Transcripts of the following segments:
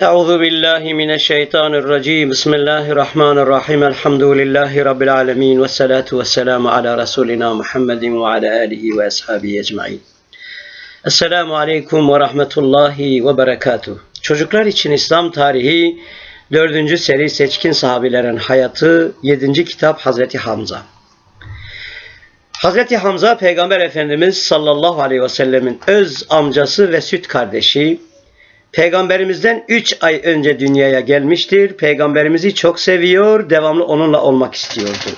Euzu billahi mineşşeytanirracim. Bismillahirrahmanirrahim. Elhamdülillahi rabbil alamin ve salatu vesselamu ala resulina Muhammedin ve ala alihi ve ashabihi ecmaîn. Esselamu aleyküm ve rahmetullahi ve berekatuh. Çocuklar için İslam tarihi 4. seri Seçkin Sahabilerin Hayatı 7. kitap Hazreti Hamza. Hazreti Hamza Peygamber Efendimiz sallallahu aleyhi ve sellemin öz amcası ve süt kardeşi, Peygamberimizden 3 ay önce dünyaya gelmiştir. Peygamberimizi çok seviyor, devamlı onunla olmak istiyordu.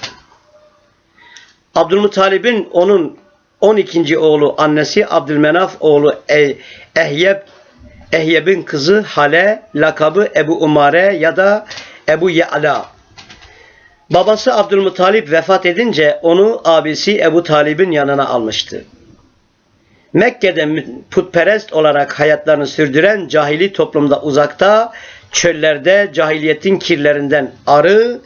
Abdülmuttalib'in onun 12. oğlu annesi Abdülmenaf oğlu E- Ehyeb Ehyeb'in kızı Hale lakabı Ebu Umare ya da Ebu Ya'la. Babası Abdülmuttalip vefat edince onu abisi Ebu Talib'in yanına almıştı. Mekke'de putperest olarak hayatlarını sürdüren cahili toplumda uzakta, çöllerde cahiliyetin kirlerinden arı,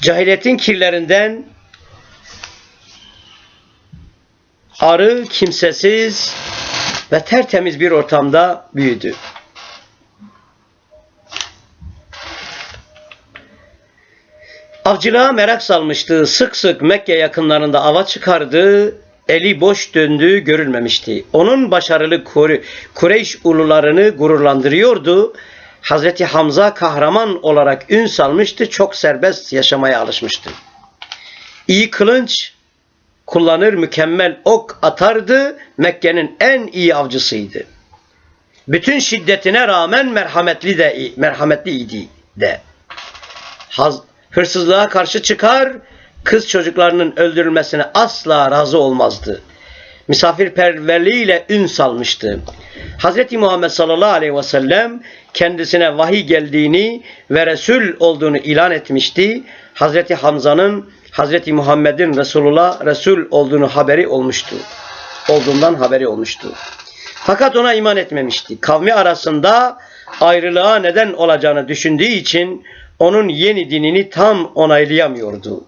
cahiliyetin kirlerinden arı, kimsesiz ve tertemiz bir ortamda büyüdü. Avcılığa merak salmıştı. Sık sık Mekke yakınlarında ava çıkardı. Eli boş döndüğü görülmemişti. Onun başarılı Kure- Kureyş ulularını gururlandırıyordu. Hazreti Hamza kahraman olarak ün salmıştı. Çok serbest yaşamaya alışmıştı. İyi kılınç kullanır, mükemmel ok atardı. Mekke'nin en iyi avcısıydı. Bütün şiddetine rağmen merhametli de merhametliydi de. Haz, hırsızlığa karşı çıkar, kız çocuklarının öldürülmesine asla razı olmazdı. Misafirperverliğiyle ün salmıştı. Hz. Muhammed sallallahu aleyhi ve sellem kendisine vahiy geldiğini ve Resul olduğunu ilan etmişti. Hz. Hamza'nın Hz. Muhammed'in Resulullah Resul olduğunu haberi olmuştu. Olduğundan haberi olmuştu. Fakat ona iman etmemişti. Kavmi arasında ayrılığa neden olacağını düşündüğü için onun yeni dinini tam onaylayamıyordu.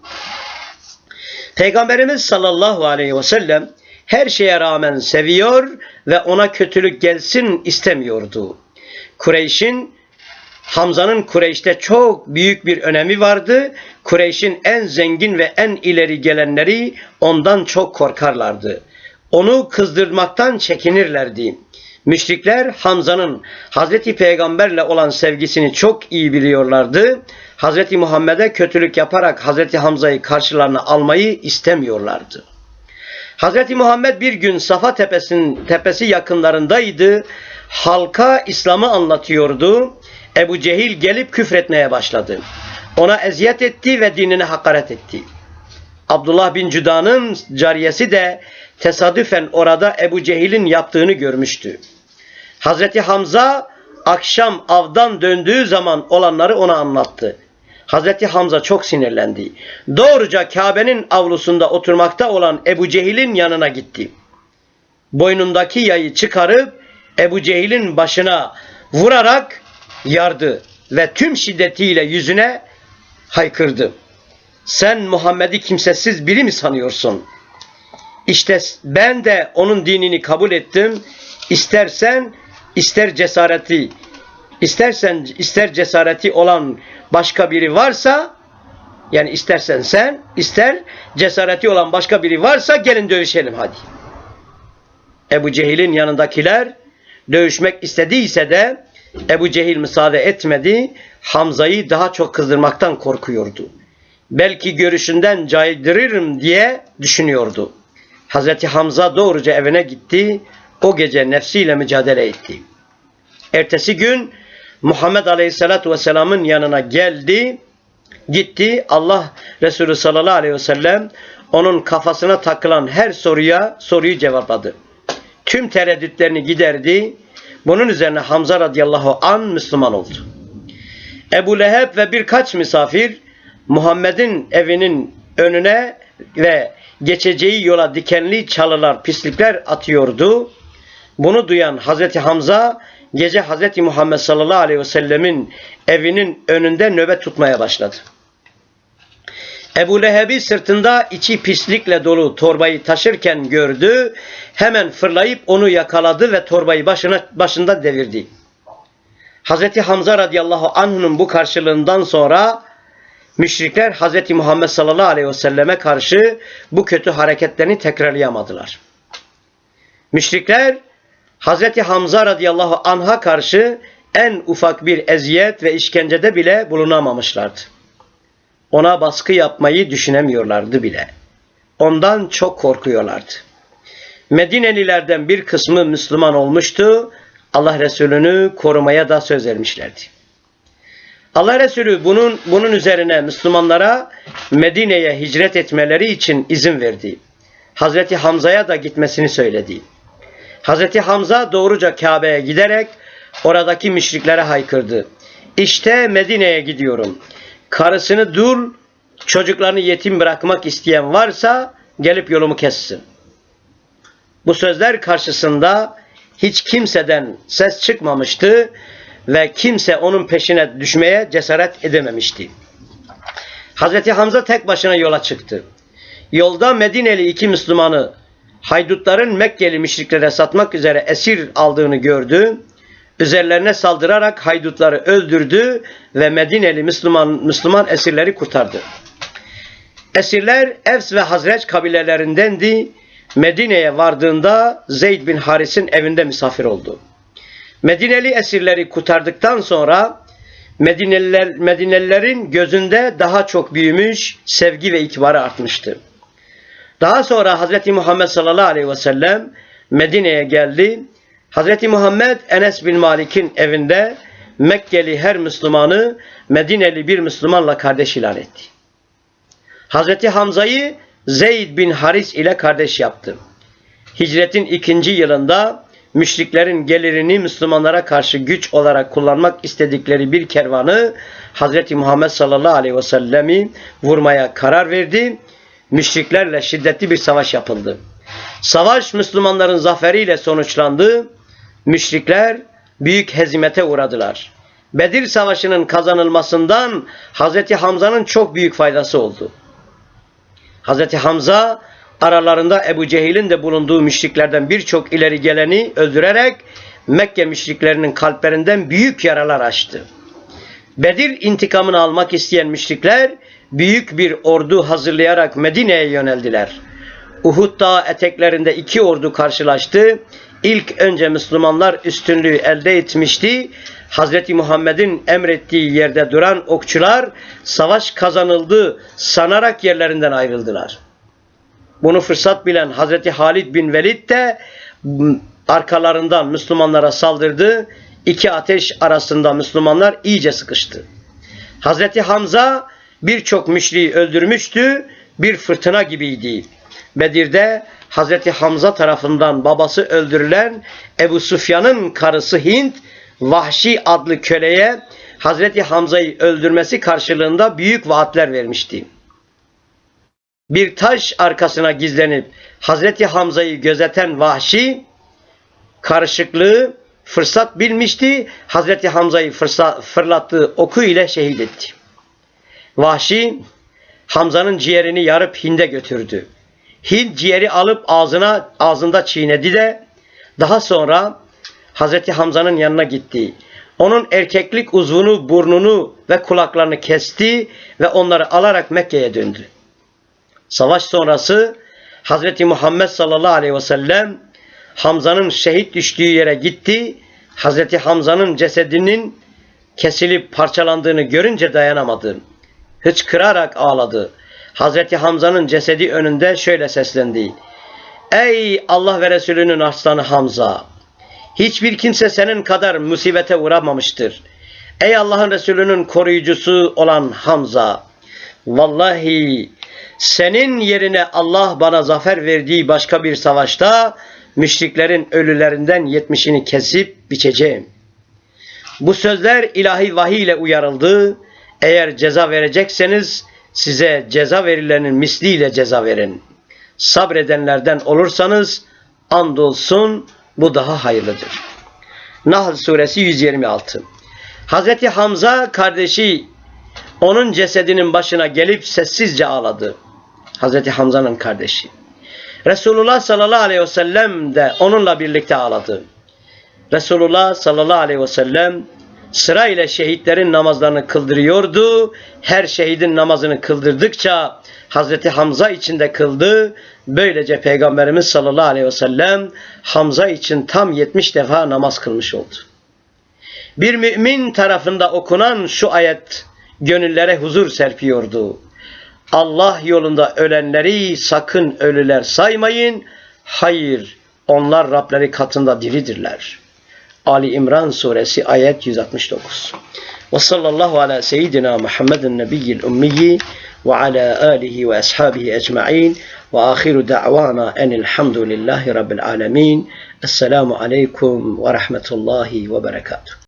Peygamberimiz sallallahu aleyhi ve sellem her şeye rağmen seviyor ve ona kötülük gelsin istemiyordu. Kureyş'in Hamza'nın Kureyş'te çok büyük bir önemi vardı. Kureyş'in en zengin ve en ileri gelenleri ondan çok korkarlardı. Onu kızdırmaktan çekinirlerdi. Müşrikler Hamza'nın Hazreti Peygamberle olan sevgisini çok iyi biliyorlardı. Hazreti Muhammed'e kötülük yaparak Hazreti Hamza'yı karşılarına almayı istemiyorlardı. Hazreti Muhammed bir gün Safa tepesinin tepesi yakınlarındaydı. Halka İslam'ı anlatıyordu. Ebu Cehil gelip küfretmeye başladı. Ona eziyet etti ve dinine hakaret etti. Abdullah bin Cüda'nın cariyesi de tesadüfen orada Ebu Cehil'in yaptığını görmüştü. Hazreti Hamza akşam avdan döndüğü zaman olanları ona anlattı. Hazreti Hamza çok sinirlendi. Doğruca Kabe'nin avlusunda oturmakta olan Ebu Cehil'in yanına gitti. Boynundaki yayı çıkarıp Ebu Cehil'in başına vurarak yardı ve tüm şiddetiyle yüzüne haykırdı. Sen Muhammed'i kimsesiz biri mi sanıyorsun? İşte ben de onun dinini kabul ettim. İstersen ister cesareti istersen ister cesareti olan başka biri varsa yani istersen sen ister cesareti olan başka biri varsa gelin dövüşelim hadi. Ebu Cehil'in yanındakiler dövüşmek istediyse de Ebu Cehil müsaade etmedi. Hamza'yı daha çok kızdırmaktan korkuyordu. Belki görüşünden caydırırım diye düşünüyordu. Hazreti Hamza doğruca evine gitti. O gece nefsiyle mücadele etti. Ertesi gün Muhammed Aleyhisselatü Vesselam'ın yanına geldi. Gitti. Allah Resulü sallallahu aleyhi ve sellem onun kafasına takılan her soruya soruyu cevapladı. Tüm tereddütlerini giderdi. Bunun üzerine Hamza radıyallahu an Müslüman oldu. Ebu Leheb ve birkaç misafir Muhammed'in evinin önüne ve geçeceği yola dikenli çalılar, pislikler atıyordu. Bunu duyan Hazreti Hamza gece Hz. Muhammed sallallahu aleyhi ve sellemin evinin önünde nöbet tutmaya başladı. Ebu Leheb'i sırtında içi pislikle dolu torbayı taşırken gördü. Hemen fırlayıp onu yakaladı ve torbayı başına, başında devirdi. Hazreti Hamza radıyallahu anh'ın bu karşılığından sonra müşrikler Hazreti Muhammed sallallahu aleyhi ve selleme karşı bu kötü hareketlerini tekrarlayamadılar. Müşrikler Hazreti Hamza radıyallahu anh'a karşı en ufak bir eziyet ve işkencede bile bulunamamışlardı. Ona baskı yapmayı düşünemiyorlardı bile. Ondan çok korkuyorlardı. Medinelilerden bir kısmı Müslüman olmuştu. Allah Resulü'nü korumaya da söz vermişlerdi. Allah Resulü bunun bunun üzerine Müslümanlara Medine'ye hicret etmeleri için izin verdi. Hazreti Hamza'ya da gitmesini söyledi. Hazreti Hamza doğruca Kabe'ye giderek oradaki müşriklere haykırdı. İşte Medine'ye gidiyorum. Karısını dul, çocuklarını yetim bırakmak isteyen varsa gelip yolumu kessin. Bu sözler karşısında hiç kimseden ses çıkmamıştı ve kimse onun peşine düşmeye cesaret edememişti. Hazreti Hamza tek başına yola çıktı. Yolda Medineli iki Müslümanı haydutların Mekkeli müşriklere satmak üzere esir aldığını gördü. Üzerlerine saldırarak haydutları öldürdü ve Medineli Müslüman Müslüman esirleri kurtardı. Esirler Evs ve Hazreç kabilelerindendi. Medine'ye vardığında Zeyd bin Haris'in evinde misafir oldu. Medineli esirleri kurtardıktan sonra Medineliler, Medinelilerin gözünde daha çok büyümüş, sevgi ve itibarı artmıştı. Daha sonra Hz. Muhammed sallallahu aleyhi ve sellem Medine'ye geldi. Hz. Muhammed Enes bin Malik'in evinde Mekkeli her Müslümanı Medineli bir Müslümanla kardeş ilan etti. Hz. Hamza'yı Zeyd bin Haris ile kardeş yaptı. Hicretin ikinci yılında müşriklerin gelirini Müslümanlara karşı güç olarak kullanmak istedikleri bir kervanı Hz. Muhammed sallallahu aleyhi ve sellemi vurmaya karar verdi. Müşriklerle şiddetli bir savaş yapıldı. Savaş Müslümanların zaferiyle sonuçlandı. Müşrikler büyük hezimete uğradılar. Bedir Savaşı'nın kazanılmasından Hz. Hamza'nın çok büyük faydası oldu. Hz. Hamza aralarında Ebu Cehil'in de bulunduğu müşriklerden birçok ileri geleni öldürerek Mekke müşriklerinin kalplerinden büyük yaralar açtı. Bedir intikamını almak isteyen müşrikler büyük bir ordu hazırlayarak Medine'ye yöneldiler. Uhud Dağı eteklerinde iki ordu karşılaştı. İlk önce Müslümanlar üstünlüğü elde etmişti. Hz. Muhammed'in emrettiği yerde duran okçular savaş kazanıldı sanarak yerlerinden ayrıldılar. Bunu fırsat bilen Hz. Halid bin Velid de arkalarından Müslümanlara saldırdı. İki ateş arasında Müslümanlar iyice sıkıştı. Hz. Hamza birçok müşriği öldürmüştü. Bir fırtına gibiydi. Bedir'de Hz. Hamza tarafından babası öldürülen Ebu Sufyan'ın karısı Hint Vahşi adlı köleye Hazreti Hamza'yı öldürmesi karşılığında büyük vaatler vermişti. Bir taş arkasına gizlenip Hazreti Hamza'yı gözeten Vahşi karışıklığı fırsat bilmişti. Hazreti Hamza'yı fırlattığı oku ile şehit etti. Vahşi Hamza'nın ciğerini yarıp Hind'e götürdü. Hind ciğeri alıp ağzına ağzında çiğnedi de daha sonra Hazreti Hamza'nın yanına gitti. Onun erkeklik uzvunu, burnunu ve kulaklarını kesti ve onları alarak Mekke'ye döndü. Savaş sonrası Hazreti Muhammed sallallahu aleyhi ve sellem Hamza'nın şehit düştüğü yere gitti. Hazreti Hamza'nın cesedinin kesilip parçalandığını görünce dayanamadı. Hıçkırarak ağladı. Hazreti Hamza'nın cesedi önünde şöyle seslendi. Ey Allah ve Resulünün aslanı Hamza! Hiçbir kimse senin kadar musibete uğramamıştır. Ey Allah'ın Resulü'nün koruyucusu olan Hamza! Vallahi senin yerine Allah bana zafer verdiği başka bir savaşta müşriklerin ölülerinden yetmişini kesip biçeceğim. Bu sözler ilahi vahiy ile uyarıldı. Eğer ceza verecekseniz size ceza verilenin misliyle ceza verin. Sabredenlerden olursanız andolsun bu daha hayırlıdır. Nahl suresi 126. Hazreti Hamza kardeşi onun cesedinin başına gelip sessizce ağladı. Hazreti Hamza'nın kardeşi. Resulullah sallallahu aleyhi ve sellem de onunla birlikte ağladı. Resulullah sallallahu aleyhi ve sellem sırayla şehitlerin namazlarını kıldırıyordu. Her şehidin namazını kıldırdıkça Hazreti Hamza için de kıldı. Böylece Peygamberimiz sallallahu aleyhi ve sellem Hamza için tam 70 defa namaz kılmış oldu. Bir mümin tarafında okunan şu ayet gönüllere huzur serpiyordu. Allah yolunda ölenleri sakın ölüler saymayın. Hayır, onlar Rableri katında diridirler. Ali İmran suresi ayet 169. Ve sallallahu ala seyyidina Muhammedin nebiyyil ummiyi ve ala alihi ve ashabihi ecma'in ve ahiru da'vana enilhamdülillahi rabbil alemin. Esselamu aleyküm ve rahmetullahi ve berekatuhu.